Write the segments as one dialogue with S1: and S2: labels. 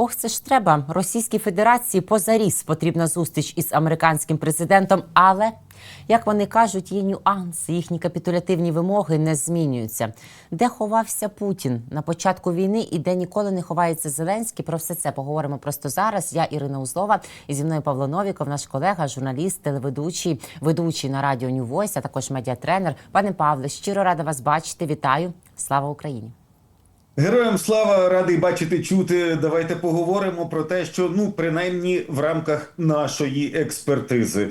S1: Ох, це ж треба. Російській Федерації позаріз потрібна зустріч із американським президентом, але як вони кажуть, є нюанси, їхні капітулятивні вимоги не змінюються. Де ховався Путін на початку війни і де ніколи не ховається Зеленський? Про все це поговоримо просто зараз. Я Ірина Узлова і зі мною Павло Новіков, наш колега, журналіст, телеведучий, ведучий на радіо New Voice, а також медіатренер. Пане Павле, щиро рада вас бачити. Вітаю! Слава Україні!
S2: Героям слава радий бачити, чути. Давайте поговоримо про те, що ну принаймні в рамках нашої експертизи.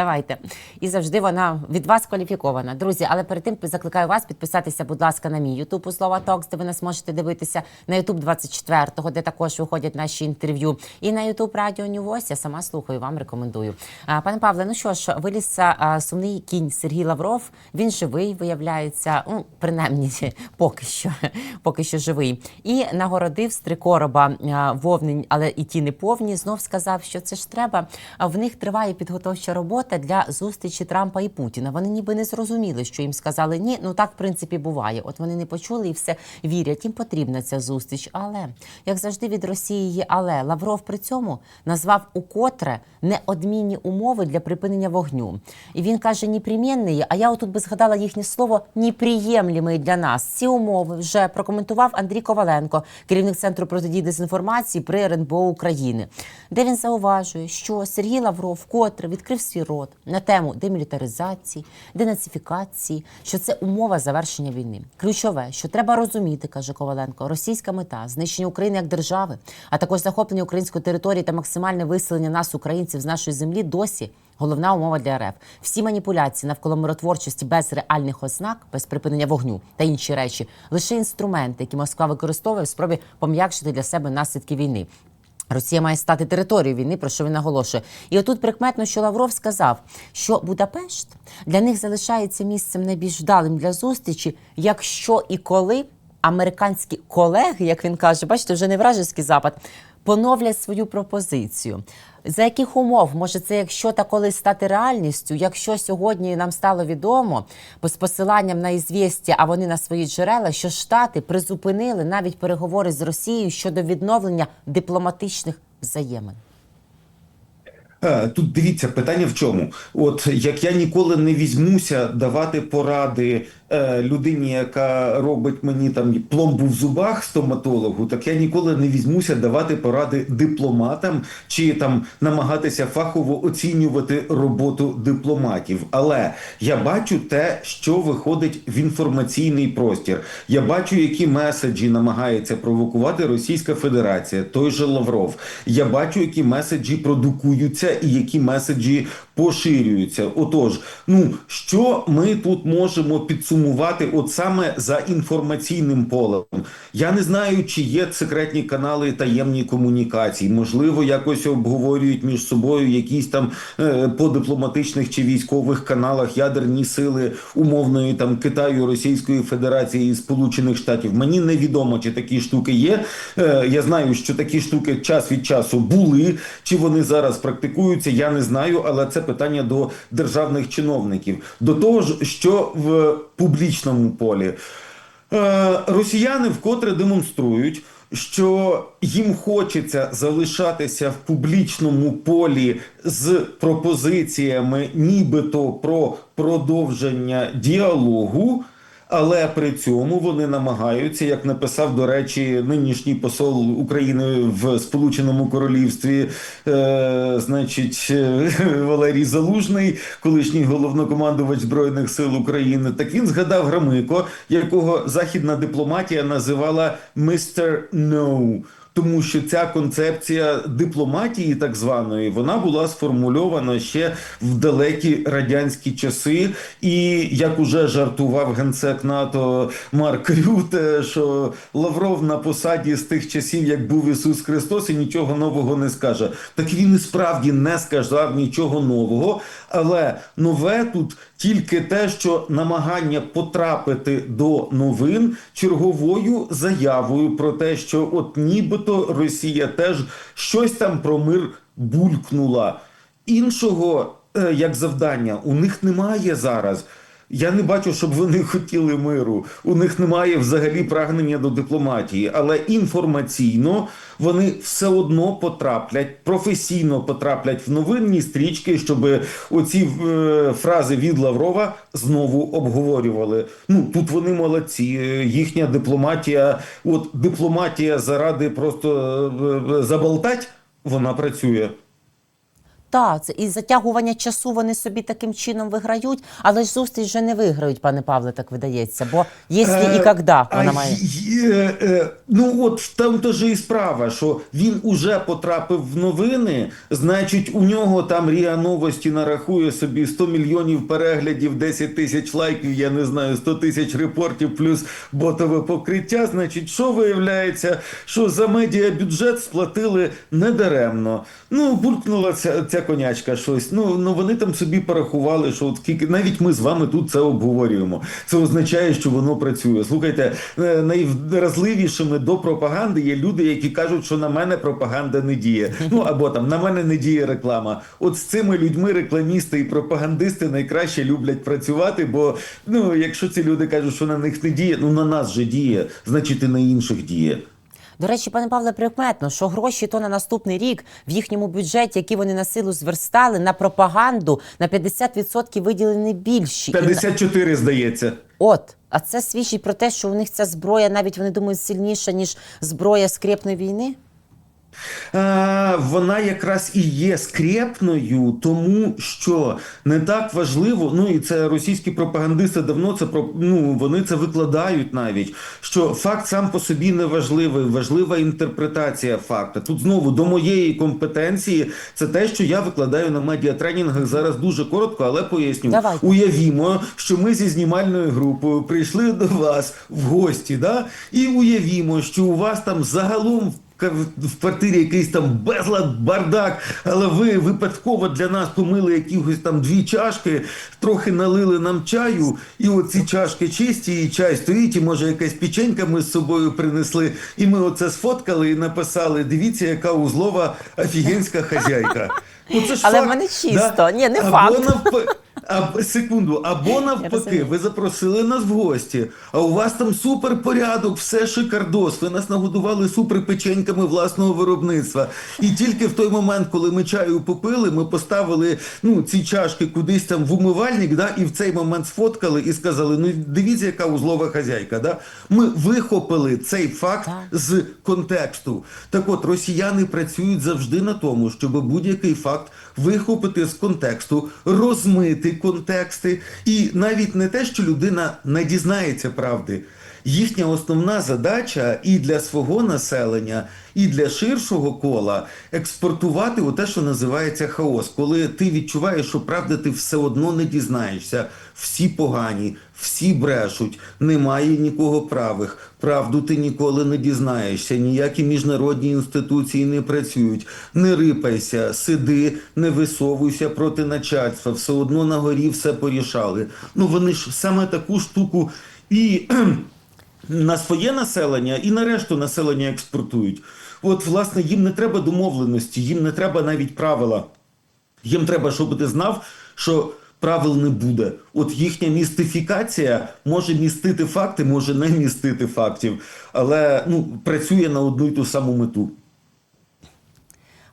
S1: Давайте і завжди вона від вас кваліфікована, друзі. Але перед тим закликаю вас підписатися, будь ласка, на мій Ютуб у слова Токс, де ви нас можете дивитися на Ютуб 24-го, де також виходять наші інтерв'ю. І на Ютуб Радіо New Я сама слухаю, вам рекомендую. Пане Павле, ну що ж, виліз сумний кінь Сергій Лавров. Він живий, виявляється. Ну, принаймні, поки що, поки що живий. І нагородив три вовнень, але і ті не повні. Знов сказав, що це ж треба. А в них триває підготовча робота для зустрічі Трампа і Путіна. Вони ніби не зрозуміли, що їм сказали ні. Ну так в принципі буває. От вони не почули і все вірять. Їм потрібна ця зустріч. Але як завжди від Росії є але Лавров при цьому назвав укотре неодмінні умови для припинення вогню. І він каже непремінні, А я отут би згадала їхнє слово неприємлімий для нас. Ці умови вже прокоментував Андрій Коваленко, керівник центру протидії дезінформації при РНБО України, де він зауважує, що Сергій Лавров вкотре відкрив свій рот на тему демілітаризації, денацифікації, що це умова завершення війни. Ключове, що треба розуміти, каже Коваленко, російська мета знищення України як держави, а також захоплення української території та максимальне виселення нас, українців, з нашої землі досі. Головна умова для РФ. Всі маніпуляції навколо миротворчості без реальних ознак, без припинення вогню та інші речі лише інструменти, які Москва використовує в спробі пом'якшити для себе наслідки війни. Росія має стати територією війни, про що він наголошує. І отут прикметно, що Лавров сказав, що Будапешт для них залишається місцем найбільш вдалим для зустрічі, якщо і коли американські колеги, як він каже, бачите, вже не вражеський запад, поновлять свою пропозицію. За яких умов може це, якщо та колись стати реальністю, якщо сьогодні нам стало відомо з посиланням на ізвістя, а вони на свої джерела, що Штати призупинили навіть переговори з Росією щодо відновлення дипломатичних взаємин.
S2: Е, Тут дивіться, питання в чому? От як я ніколи не візьмуся давати поради людині, яка робить мені там пломбу в зубах стоматологу, так я ніколи не візьмуся давати поради дипломатам чи там намагатися фахово оцінювати роботу дипломатів. Але я бачу те, що виходить в інформаційний простір. Я бачу, які меседжі намагається провокувати Російська Федерація, той же Лавров. Я бачу, які меседжі продукуються і які меседжі поширюються. Отож, ну що ми тут можемо підсумувати, от саме за інформаційним полем? Я не знаю, чи є секретні канали таємні комунікації. Можливо, якось обговорюють між собою якісь там е, по дипломатичних чи військових каналах ядерні сили умовної там Китаю, Російської Федерації і Сполучених Штатів. Мені невідомо, чи такі штуки є. Е, я знаю, що такі штуки час від часу були. Чи вони зараз практикуються, я не знаю, але це питання до державних чиновників. До того ж, що в публічному полі е, росіяни вкотре демонструють. Що їм хочеться залишатися в публічному полі з пропозиціями, нібито про продовження діалогу, але при цьому вони намагаються, як написав до речі, нинішній посол України в Сполученому Королівстві, е, значить е, Валерій Залужний, колишній головнокомандувач збройних сил України. Так він згадав Громико, якого західна дипломатія називала «Mr. No». Тому що ця концепція дипломатії, так званої, вона була сформульована ще в далекі радянські часи. І як уже жартував генсек НАТО Марк Рюте, що Лавров на посаді з тих часів, як був Ісус Христос, і нічого нового не скаже. Так він і справді не сказав нічого нового, але нове тут тільки те, що намагання потрапити до новин черговою заявою про те, що от нібито Росія теж щось там про мир булькнула. Іншого е, як завдання у них немає зараз. Я не бачу, щоб вони хотіли миру. У них немає взагалі прагнення до дипломатії, але інформаційно вони все одно потраплять, професійно потраплять в новинні стрічки, щоб оці е, фрази від Лаврова знову обговорювали. Ну тут вони молодці. Е, Їхня дипломатія, от дипломатія заради просто е, е, заболтать, вона працює.
S1: Так, це і затягування часу вони собі таким чином виграють, але ж зустріч вже не виграють, пане Павле, так видається. Бо якщо і
S2: Е,
S1: коли вона має.
S2: е, е, Ну от в там то же і справа, що він уже потрапив в новини, значить, у нього там Ріа Новості нарахує собі 100 мільйонів переглядів, 10 тисяч лайків, я не знаю, 100 тисяч репортів, плюс ботове покриття. Значить, що виявляється, що за медіабюджет сплатили недаремно. Ну, буркнула ця, ця конячка щось. Ну, ну вони там собі порахували, що от скільки навіть ми з вами тут це обговорюємо. Це означає, що воно працює. Слухайте, е, найвразливішими до пропаганди є люди, які кажуть, що на мене пропаганда не діє. Ну або там на мене не діє реклама. От з цими людьми рекламісти і пропагандисти найкраще люблять працювати, бо ну, якщо ці люди кажуть, що на них не діє, ну на нас же діє, значить і на інших діє.
S1: До речі, пане Павле, прикметно, що гроші то на наступний рік в їхньому бюджеті, які вони на силу зверстали, на пропаганду на 50% виділені більші. І на-
S2: 54, здається.
S1: От, а це свідчить про те, що у них ця зброя, навіть вони думають, сильніша, ніж зброя скрепної війни.
S2: А, вона якраз і є скрепною, тому що не так важливо. Ну і це російські пропагандисти давно це ну вони це викладають навіть. Що факт сам по собі не важливий, важлива інтерпретація факта. Тут знову до моєї компетенції це те, що я викладаю на медіатренінгах зараз дуже коротко, але поясню.
S1: Давайте.
S2: Уявімо, що ми зі знімальною групою прийшли до вас в гості, да? і уявімо, що у вас там загалом в квартирі якийсь там безлад, бардак, але ви випадково для нас помили якихось там дві чашки, трохи налили нам чаю, і оці чашки чисті, і чай стоїть, і може якась печенька ми з собою принесли, і ми оце сфоткали і написали: дивіться, яка узлова офігенська хазяйка. Ну, це ж
S1: Але в
S2: факт,
S1: мене чисто. Ні, не
S2: Або
S1: факт.
S2: А, секунду, або навпаки, ви запросили нас в гості, а у вас там супер порядок, все шикардос. Ви нас нагодували супер печеньками власного виробництва. І тільки в той момент, коли ми чаю попили, ми поставили ну, ці чашки кудись там в умивальник, да, і в цей момент сфоткали і сказали: ну дивіться, яка узлова хазяйка. Да? Ми вихопили цей факт
S1: Так.
S2: з контексту. Так от, росіяни працюють завжди на тому, щоб будь-який факт вихопити з контексту, розмити контексти, і навіть не те, що людина не дізнається правди. Їхня основна задача і для свого населення, і для ширшого кола експортувати у те, що називається хаос, коли ти відчуваєш, що правди ти все одно не дізнаєшся. Всі погані, всі брешуть, немає нікого правих. Правду ти ніколи не дізнаєшся, ніякі міжнародні інституції не працюють. Не рипайся, сиди, не висовуйся проти начальства, все одно на горі все порішали. Ну вони ж саме таку штуку і на своє населення і на решту населення експортують. От, власне, їм не треба домовленості, їм не треба навіть правила. Їм треба, щоб ти знав, що правил не буде. От їхня містифікація може містити факти, може не містити фактів, але ну, працює на одну й ту саму мету.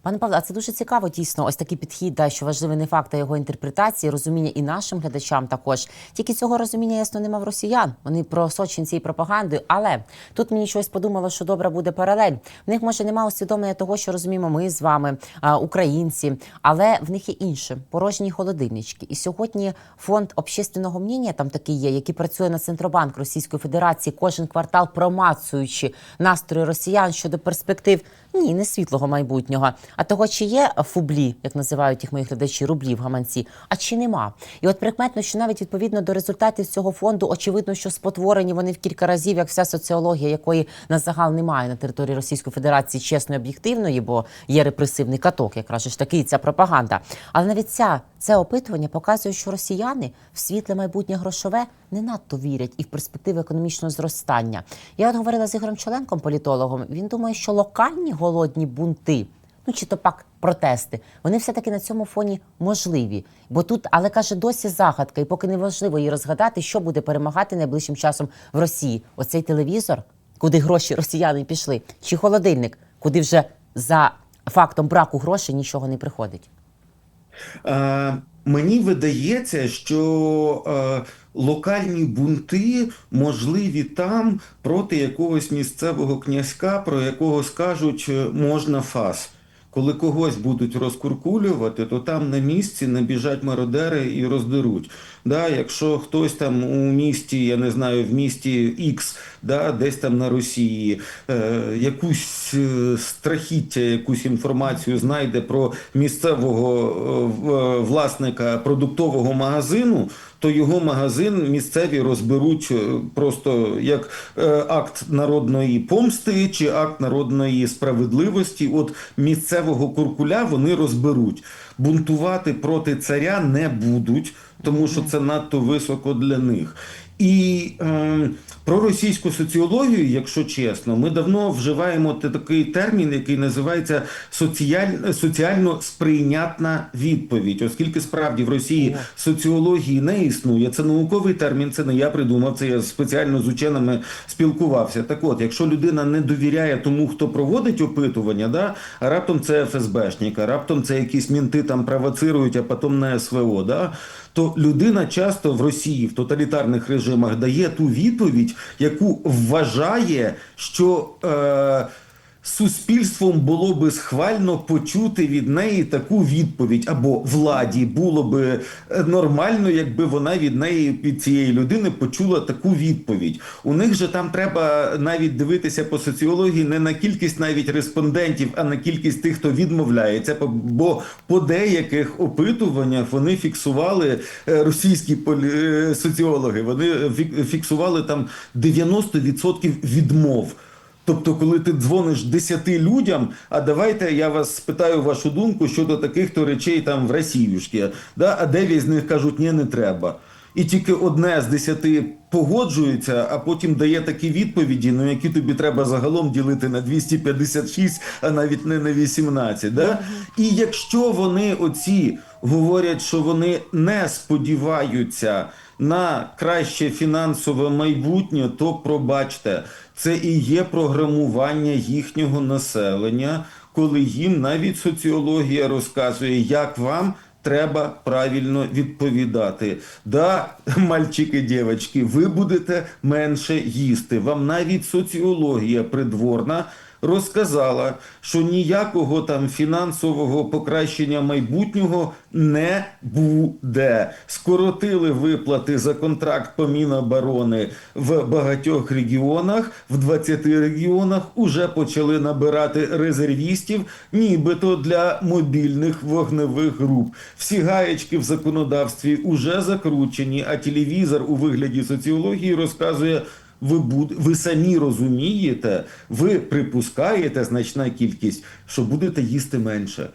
S1: Пане Павло, а це дуже цікаво, дійсно, ось такий підхід, да, що важливий не факт, а його інтерпретації, розуміння і нашим глядачам також. Тільки цього розуміння ясно нема в росіян. Вони просочені цією пропагандою. Але тут мені щось подумало, що добра буде паралель. В них може немає усвідомлення того, що розуміємо ми з вами, українці, але в них є інше порожні холодильнички. І сьогодні фонд общественного мнення там такий є, який працює на центробанк Російської Федерації, кожен квартал промацуючи настрої росіян щодо перспектив ні, не світлого майбутнього, а того, чи є фублі, як називають їх мої глядачі, рублі в гаманці, а чи нема. І от прикметно, що навіть відповідно до результатів цього фонду, очевидно, що спотворені вони в кілька разів, як вся соціологія, якої на загал немає на території Російської Федерації чесної об'єктивної, бо є репресивний каток, якраз ж такий ця пропаганда. Але навіть ця це опитування показує, що росіяни в світле майбутнє грошове не надто вірять і в перспективи економічного зростання. Я от говорила з Ігорем Чоленком, політологом. Він думає, що локальні голодні бунти ну чи то пак протести, вони все-таки на цьому фоні можливі. Бо тут, але каже, досі загадка, і поки неважливо її розгадати, що буде перемагати найближчим часом в Росії. Оцей телевізор, куди гроші росіяни пішли, чи холодильник, куди вже за фактом браку грошей нічого не приходить.
S2: Е, мені видається, що е, локальні бунти можливі там проти якогось місцевого князька, про якого скажуть е, можна фас. Коли когось будуть розкуркулювати, то там на місці набіжать мародери і роздеруть. Да, якщо хтось там у місті, я не знаю, в місті X, да, десь там на Росії, е, якусь е, страхіття, якусь інформацію знайде про місцевого е, власника продуктового магазину, то його магазин місцеві розберуть е, просто як е, акт народної помсти чи акт народної справедливості. От місцевого куркуля вони розберуть. Бунтувати проти царя не будуть, тому що це надто високо для них. І е, про російську соціологію, якщо чесно, ми давно вживаємо такий термін, який називається соціаль, соціально сприйнятна відповідь, оскільки справді в Росії соціології не існує. Це науковий термін, це не я придумав. Це я спеціально з ученими спілкувався. Так от, якщо людина не довіряє тому, хто проводить опитування, да, а раптом це ФСБшник, а раптом це якісь мінти там провоцирують, а потім на СВО, да, то людина часто в Росії в тоталітарних режимах дає ту відповідь, яку вважає, що. Е, Суспільством було би схвально почути від неї таку відповідь, або владі було би е, нормально, якби вона від неї від цієї людини почула таку відповідь. У них же там треба навіть дивитися по соціології не на кількість навіть респондентів, а на кількість тих, хто відмовляється. Бо по деяких опитуваннях вони фіксували е, російські полі- е, соціологи. Вони фік- фіксували там 90% відмов. Тобто, коли ти дзвониш 10 людям, а давайте я вас спитаю вашу думку щодо таких то речей там в Росіюшки, да? а дев'ять з них кажуть, ні, не треба. І тільки одне з 10 погоджується, а потім дає такі відповіді, ну які тобі треба загалом ділити на 256, а навіть не на 18. Да? І якщо вони оці говорять, що вони не сподіваються на краще фінансове майбутнє, то пробачте, це і є програмування їхнього населення, коли їм навіть соціологія розказує, як вам. Треба правильно відповідати. Да, мальчики, дівчатки, ви будете менше їсти. Вам навіть соціологія придворна розказала, що ніякого там фінансового покращення майбутнього не буде. Скоротили виплати за контракт по Міноборони в багатьох регіонах, в 20 регіонах уже почали набирати резервістів, нібито для мобільних вогневих груп. Всі гаєчки в законодавстві уже закручені, а телевізор у вигляді соціології розказує. Ви буд... ви самі розумієте, ви припускаєте значна кількість, що будете їсти менше.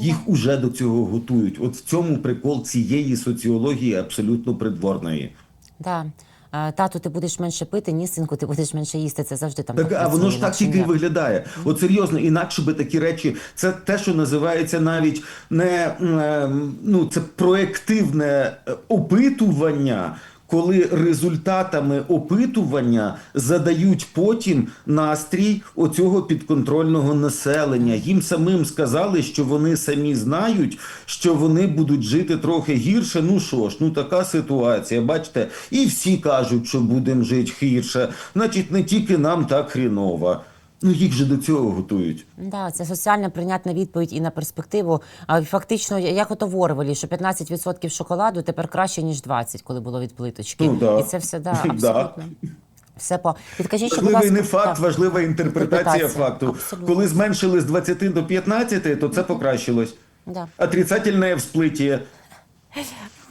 S2: Їх уже до цього готують. От в цьому прикол цієї соціології абсолютно придворної.
S1: Да. Тату, ти будеш менше пити, ні, синку, ти будеш менше їсти. Це завжди там.
S2: Так, а воно ж так тільки виглядає. От серйозно, інакше би такі речі, це те, що називається навіть не е, ну, це проективне е, опитування. Коли результатами опитування задають потім настрій оцього підконтрольного населення, їм самим сказали, що вони самі знають, що вони будуть жити трохи гірше. Ну що ж, ну така ситуація. Бачите, і всі кажуть, що будемо жити гірше. Значить, не тільки нам так хріново. Ну їх же до цього готують.
S1: Да, це соціально прийнятна відповідь і на перспективу. А фактично, як ото в що 15% шоколаду тепер краще, ніж 20, коли було від плиточки.
S2: Ну, да.
S1: І це все да,
S2: Да.
S1: Все по підкажіть, що
S2: Важливий не факт,
S1: так.
S2: важлива інтерпретація
S1: Інтерпретація.
S2: факту.
S1: Абсолютно.
S2: Коли зменшили з 20 до 15, то це покращилось.
S1: Да.
S2: Отрицательне всплиття.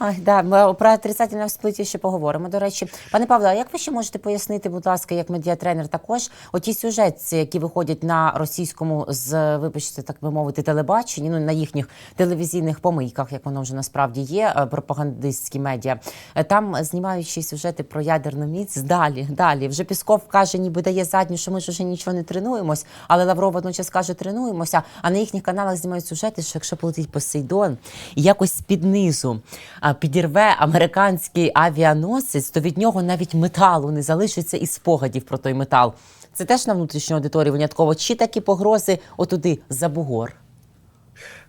S1: Ай, да, ми про отрицательне сплиті ще поговоримо. До речі, пане Павло, а як ви ще можете пояснити, будь ласка, як медіатренер також оті сюжетці, які виходять на російському з вибачте, так би мовити, телебаченні, ну на їхніх телевізійних помийках, як воно вже насправді є, е, пропагандистські медіа. Е, Там й сюжети про ядерну міць. Далі, далі. Вже Пісков каже, ніби дає задню, що ми ж вже нічого не тренуємось, але Лавров водночас каже, тренуємося. А на їхніх каналах знімають сюжети, що якщо полетить Посейдон і якось з-під низу а, підірве американський авіаносець, то від нього навіть металу не залишиться і спогадів про той метал. Це теж на внутрішню аудиторію винятково. Чи такі погрози отуди за бугор?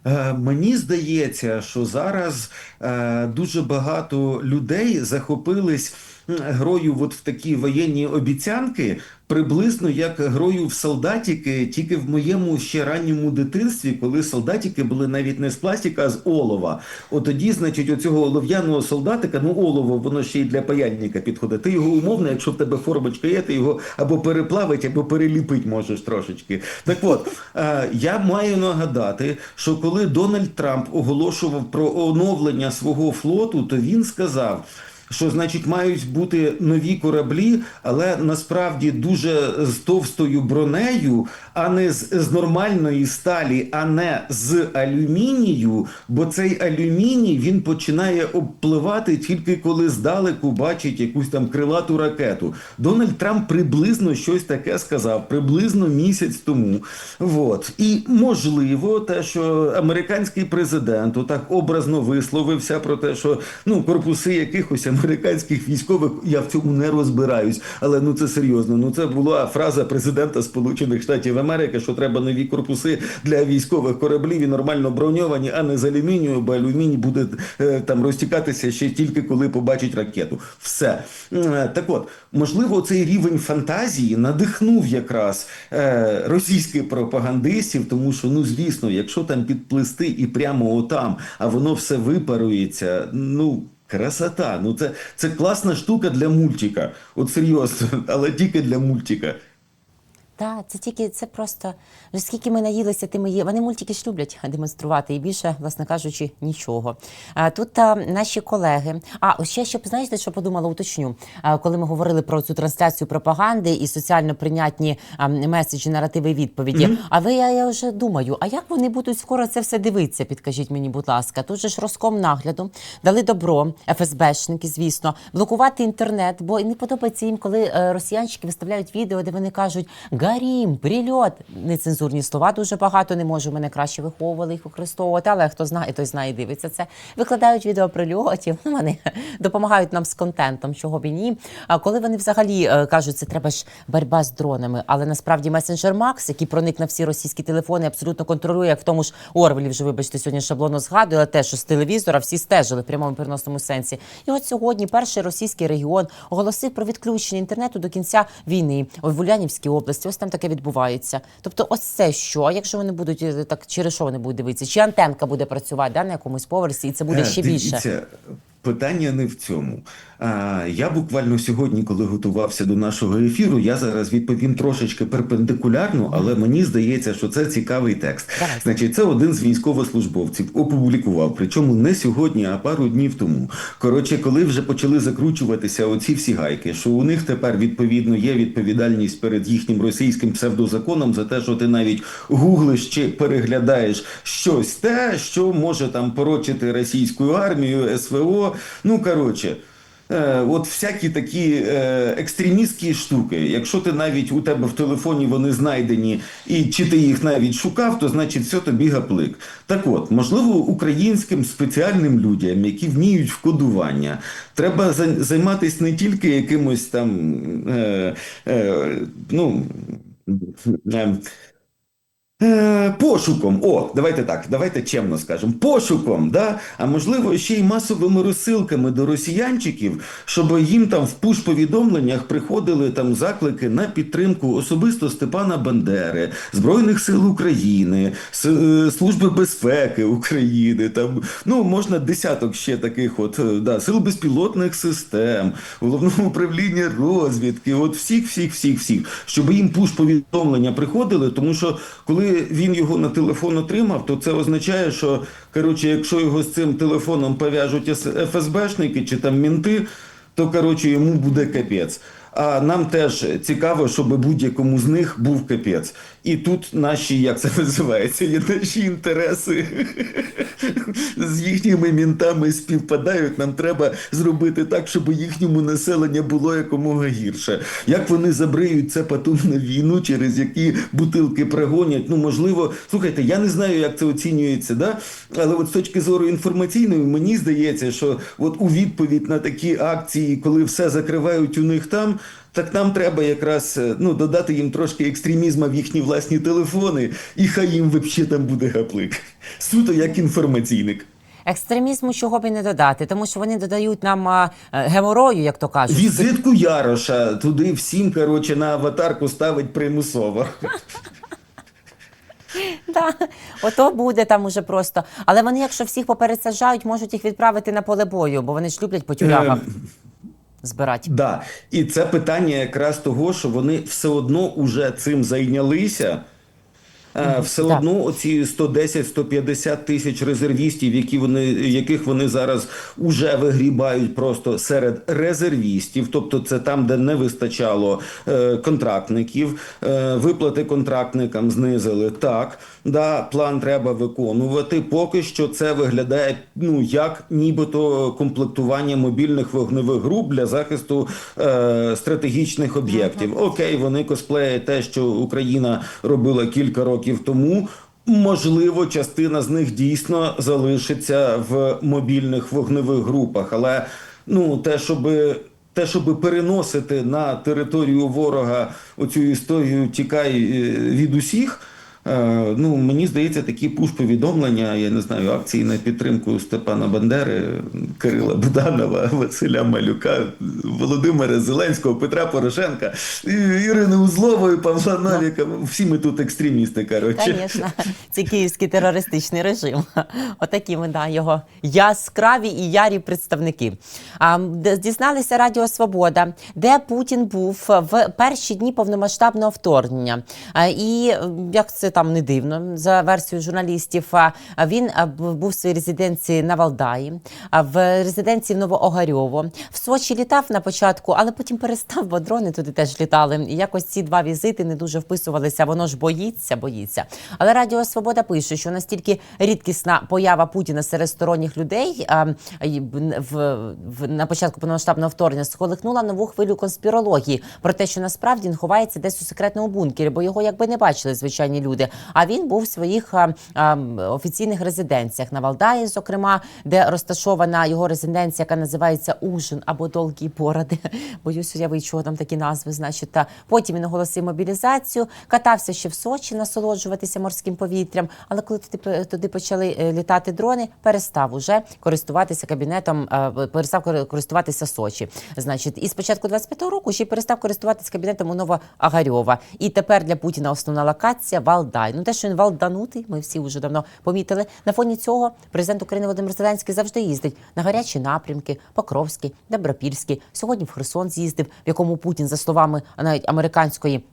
S2: Е, Мені здається, що зараз е, дуже багато людей захопились грою от в такі воєнні обіцянки, приблизно як грою в солдатики, тільки в моєму ще ранньому дитинстві, коли солдатики були навіть не з пластика, а з олова. От тоді, значить, оцього олов'яного солдатика, ну олово, воно ще й для паяльника підходить. Ти його умовно, якщо в тебе формочка є, ти його або переплавить, або переліпить можеш трошечки. Так от, е, я маю нагадати, що коли Дональд Трамп оголошував про оновлення свого флоту, то він сказав. Що значить мають бути нові кораблі, але насправді дуже з товстою бронею, а не з, з нормальної сталі, а не з алюмінію. Бо цей алюміній він починає обпливати тільки коли здалеку бачить якусь там крилату ракету. Дональд Трамп приблизно щось таке сказав, приблизно місяць тому. Вот. І можливо, те, що американський президент отак образно висловився про те, що ну корпуси якихось американських військових, я в цьому не розбираюсь, але ну це серйозно. Ну це була фраза президента Сполучених Штатів Америки, що треба нові корпуси для військових кораблів і нормально броньовані, а не з алюмінію, бо алюміній буде е, там розтікатися ще тільки коли побачить ракету. Все Е, так, от можливо, цей рівень фантазії надихнув якраз е, російських пропагандистів, тому що ну звісно, якщо там підплисти і прямо отам, а воно все випарується, ну. Красота, ну це, це класна штука для мультика. От серйозно, але тільки для мультика.
S1: Так, це тільки це просто вже скільки ми наїлися, тими є. Вони мультики ж люблять демонструвати і більше, власне кажучи, нічого. А тут а, наші колеги. А ось ще щоб знаєте, що подумала, уточню. А, коли ми говорили про цю трансляцію пропаганди і соціально прийнятні а, меседжі, наративи відповіді. А ви я, я вже думаю, а як вони будуть скоро це все дивитися? Підкажіть мені, будь ласка. Тут же ж Роском нагляду дали добро, ФСБшники, звісно, блокувати інтернет, бо не подобається їм, коли е, росіянчики виставляють відео, де вони кажуть гарім, прильот. Нецензурні слова дуже багато не можу. Мене краще виховували їх використовувати, але хто знає, той знає, дивиться це. Викладають відео прильотів. Вони допомагають нам з контентом, чого б і ні. А коли вони взагалі е, кажуть, це треба ж боротьба з дронами, але насправді месенджер Макс, який проник на всі російські телефони, абсолютно контролює, як в тому ж Орвелі вже вибачте сьогодні шаблоно згадує, те, що з телевізора всі стежили в прямому переносному сенсі. І от сьогодні перший російський регіон оголосив про відключення інтернету до кінця війни в Ульянівській області. Там таке відбувається. Тобто, ось це що? Якщо вони будуть е, так, через що вони будуть дивитися? Чи антенка буде працювати да, на якомусь поверсі, і це буде
S2: Е,
S1: ще більше?
S2: Дивіться, Питання не в цьому. Я буквально сьогодні, коли готувався до нашого ефіру, я зараз відповім трошечки перпендикулярно, але мені здається, що це цікавий текст. Значить, це один з військовослужбовців опублікував, причому не сьогодні, а пару днів тому. Коротше, коли вже почали закручуватися оці всі гайки, що у них тепер відповідно є відповідальність перед їхнім російським псевдозаконом за те, що ти навіть гуглиш чи переглядаєш щось те, що може там порочити російську армію, СВО. Ну коротше. Е, От всякі такі е, екстремістські штуки. Якщо ти навіть у тебе в телефоні вони знайдені, і чи ти їх навіть шукав, то значить все тобі гаплик. Так от, можливо, українським спеціальним людям, які вміють в кодування, треба за- займатися не тільки якимось там е, е, ну. Е, Пошуком, о, давайте так, давайте чемно скажемо, пошуком, да? а можливо, ще й масовими розсилками до росіянчиків, щоб їм там в пуш-повідомленнях приходили там заклики на підтримку особисто Степана Бандери, Збройних сил України, е, Служби безпеки України, там, ну, можна десяток ще таких от, е, да, сил безпілотних систем, головного управління розвідки, от всіх, всіх, всіх, всіх, щоб їм пуш-повідомлення приходили, тому що коли він його на телефон отримав, то це означає, що коротше, якщо його з цим телефоном пов'яжуть ФСБшники чи там мінти, то коротше йому буде капець. А нам теж цікаво, щоб будь-якому з них був капець. І тут наші, як це називається, наші інтереси з їхніми мінтами співпадають. Нам треба зробити так, щоб їхньому населенню було якомога гірше. Як вони забриють це на війну, через які бутилки пригонять? Ну можливо, слухайте, я не знаю, як це оцінюється, да? але от з точки зору інформаційної, мені здається, що от у відповідь на такі акції, коли все закривають у них там. Так нам треба якраз е, ну, додати їм трошки екстремізму в їхні власні телефони, і хай їм взагалі там буде гаплик. Суто як інформаційник.
S1: Екстремізму чого б і не додати, тому що вони додають нам е, геморою, як то кажуть.
S2: Візитку Яроша туди всім, коротше, на аватарку ставить примусово.
S1: Да, ото буде там уже просто. Але вони, якщо всіх попересаджають, можуть їх відправити на поле бою, бо вони ж люблять по тюрягах
S2: Е,
S1: збирати.
S2: Да. І це питання якраз того, що вони все одно уже цим зайнялися. Е, Все
S1: Так.
S2: одно оці 110-150 тисяч резервістів, які вони, яких вони зараз уже вигрібають просто серед резервістів, тобто це там, де не вистачало е, контрактників, е, виплати контрактникам знизили. Так, да, план треба виконувати. Поки що це виглядає ну як нібито комплектування мобільних вогневих груп для захисту е, стратегічних об'єктів. Окей, вони косплеять те, що Україна робила кілька років тому. Можливо, частина з них дійсно залишиться в мобільних вогневих групах, але ну те, щоб те, щоб переносити на територію ворога оцю історію тікай е, від усіх. Е, Ну, мені здається, такі пуш-повідомлення, я не знаю, акції на підтримку Степана Бандери, Кирила Буданова, Василя Малюка, Володимира Зеленського, Петра Порошенка, Ірини Узлової, Павла Новіка. Всі ми тут екстремісти, коротше.
S1: Звісно, це київський терористичний режим. Отакі ми да, його яскраві і ярі представники. А, дізналися Радіо Свобода, де Путін був в перші дні повномасштабного вторгнення. І як це там не дивно, за версією журналістів, він був в своїй резиденції на Валдаї, а в резиденції в Новоогарьово. В Сочі літав на початку, але потім перестав, бо дрони туди теж літали. І якось ці два візити не дуже вписувалися. Воно ж боїться, боїться. Але Радіо Свобода пише, що настільки рідкісна поява Путіна серед сторонніх людей в на початку повномасштабного вторгнення сколихнула нову хвилю конспірології про те, що насправді він ховається десь у секретному бункері, бо його якби не бачили звичайні люди. А він був в своїх офіційних резиденціях на Валдаї, зокрема, де розташована його резиденція, яка називається Ужин або Долгі Бороди. Боюсь уявити, чого там такі назви. Значить, та потім він оголосив мобілізацію, катався ще в Сочі, насолоджуватися морським повітрям. Але коли туди, туди почали е, літати дрони, перестав уже користуватися кабінетом, е, перестав користуватися Сочі. Значить, і з початку 25-го року ще перестав користуватися кабінетом у Новоагарьова. І тепер для Путіна основна локація Валдай. Ну те, що він валданутий, ми всі вже давно помітили. На фоні цього президент України Володимир Зеленський завжди їздить на гарячі напрямки, Покровський, Добропільський. Сьогодні в Херсон з'їздив, в якому Путін, за словами навіть американської.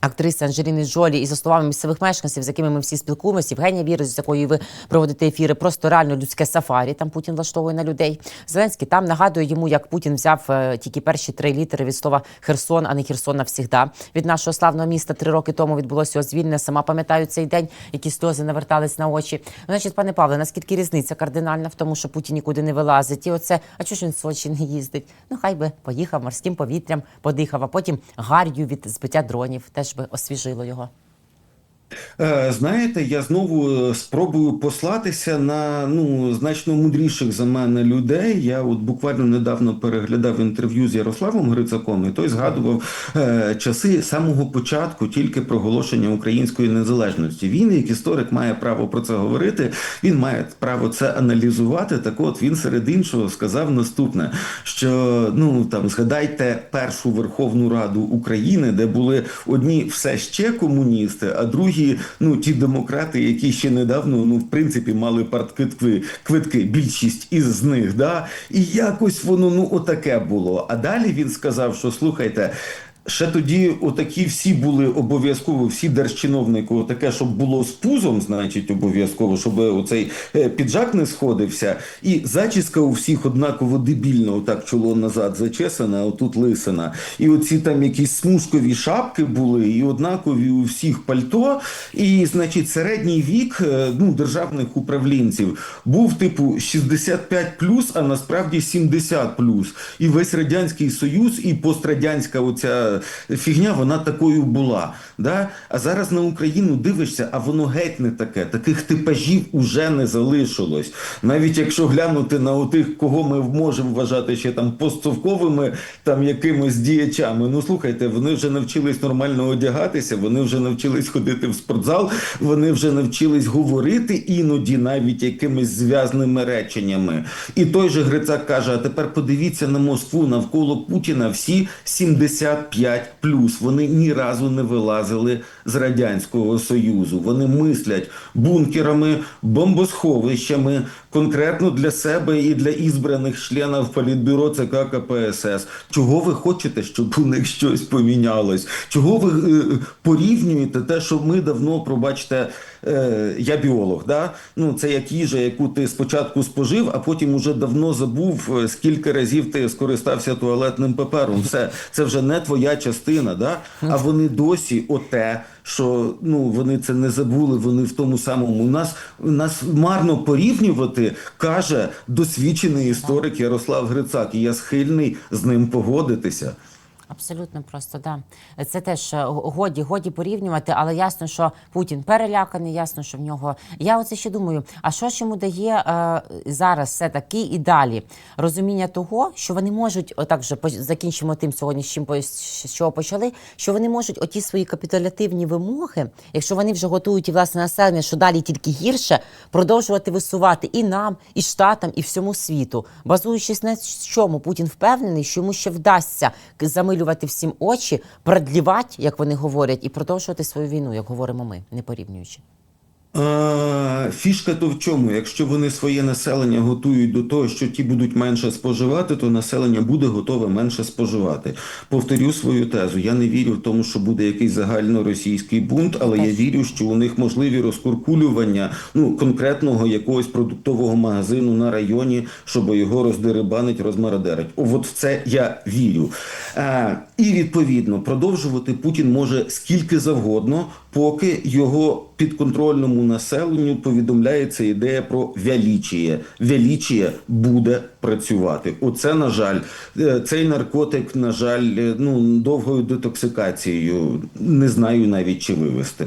S1: Актриси Анджеліни Джолі і за словами місцевих мешканців, з якими ми всі спілкуємося, Євгенія Вірус, з якою ви проводите ефіри, просто реально людське сафарі. Там Путін влаштовує на людей. Зеленський там нагадує йому, як Путін взяв е, тільки перші три літери від слова Херсон, а не Херсон навсігда. Від нашого славного міста три роки тому відбулося його звільнення. Сама пам'ятаю цей день, які сльози навертались на очі. Значить, пане Павле, наскільки різниця кардинальна в тому, що Путін нікуди не вилазить? І оце, а чого ж він в Сочі не їздить? Ну хай би поїхав морським повітрям, подихав, а потім гар'ю від збиття дронів теж би освіжило його.
S2: Е, Знаєте, я знову е, спробую послатися на ну значно мудріших за мене людей. Я от буквально недавно переглядав інтерв'ю з Ярославом Грицаком, і той згадував е, часи самого початку тільки проголошення української незалежності. Він, як історик, має право про це говорити. Він має право це аналізувати. Так, от він серед іншого сказав наступне: що ну там згадайте першу Верховну Раду України, де були одні все ще комуністи, а другі ну ті демократи, які ще недавно ну в принципі мали партквитки квитки, більшість із них, да і якось воно ну отаке було. А далі він сказав, що слухайте. Ще тоді отакі всі були обов'язково, всі держчиновники, отаке, щоб було з пузом, значить, обов'язково, щоб оцей е, піджак не сходився. І зачіска у всіх однаково дебільно, отак чоло назад зачесана, а отут лисина. І оці там якісь смужкові шапки були, і однакові у всіх пальто. І, значить, середній вік е, ну, державних управлінців був типу 65 а насправді 70 І весь радянський союз, і пострадянська оця фігня, вона такою була. Да? А зараз на Україну дивишся, а воно геть не таке. Таких типажів уже не залишилось. Навіть якщо глянути на отих, кого ми можемо вважати ще там постсовковими там якимось діячами. Ну слухайте, вони вже навчились нормально одягатися, вони вже навчились ходити в спортзал, вони вже навчились говорити іноді навіть якимись зв'язними реченнями. І той же Грицак каже: а тепер подивіться на Москву навколо Путіна всі 75 Вони ні разу не вилазили з радянського союзу. Вони мислять бункерами, бомбосховищами конкретно для себе і для ізбраних членів Політбюро ЦК КПСС. Чого ви хочете, щоб у них щось помінялось? Чого ви е, порівнюєте те, що ми давно, пробачте, е, я біолог, да? ну це як їжа, яку ти спочатку спожив, а потім уже давно забув, е, скільки разів ти скористався туалетним папером. Все, це вже не твоя частина, да? а вони досі оте, що ну вони це не забули. Вони в тому самому нас, нас марно порівнювати, каже досвідчений історик Ярослав Грицак, і я схильний з ним погодитися.
S1: Абсолютно просто да. Це теж е, годі, годі порівнювати, але ясно, що Путін переляканий, ясно, що в нього. Я оце ще думаю, а що ж йому дає е, зараз все таки і далі розуміння того, що вони можуть, отак же закінчимо тим сьогодні, з чим з чого почали, що вони можуть оті свої капітулятивні вимоги, якщо вони вже готують і власне населення, що далі тільки гірше, продовжувати висувати і нам, і штатам, і всьому світу, базуючись на чому Путін впевнений, що йому ще вдасться к- замилювати всім очі, продлівати, як вони говорять, і продовжувати свою війну, як говоримо ми, не порівнюючи.
S2: Фішка то в чому? Якщо вони своє населення готують до того, що ті будуть менше споживати, то населення буде готове менше споживати. Повторю свою тезу. Я не вірю в тому, що буде якийсь загальноросійський бунт, але я вірю, що у них можливі розкуркулювання ну конкретного якогось продуктового магазину на районі, щоб його роздерибанить, розмарадерить. О, От в це я вірю. А, і відповідно продовжувати Путін може скільки завгодно, поки його підконтрольному населенню повідомляється ідея про вялічіє. Вялічіє буде працювати. Оце, на жаль, е, цей наркотик, на жаль, е, ну довгою детоксикацією не знаю навіть чи вивести.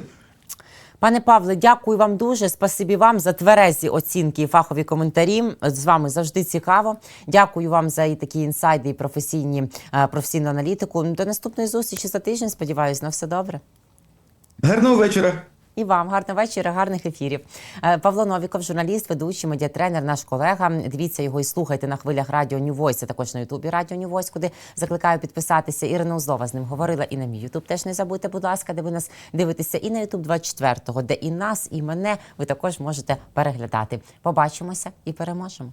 S1: Пане Павле, дякую вам дуже. Спасибі вам за тверезі оцінки і фахові коментарі. З вами завжди цікаво. Дякую вам за і такі інсайди і професійні е, професійну аналітику. До наступної зустрічі за тиждень. Сподіваюсь, на все добре.
S2: Гарного вечора.
S1: І вам гарного вечора, гарних ефірів. Е, Павло Новіков, журналіст, ведучий, медіатренер, наш колега. Дивіться його і слухайте на хвилях радіо Voice, а також на Ютубі Радіо Voice, куди закликаю підписатися. Ірина Узлова з ним говорила і на мій Ютуб. Теж не забудьте, будь ласка, де ви нас дивитеся і на Ютуб 24-го, де і нас, і мене ви також можете переглядати. Побачимося і переможемо.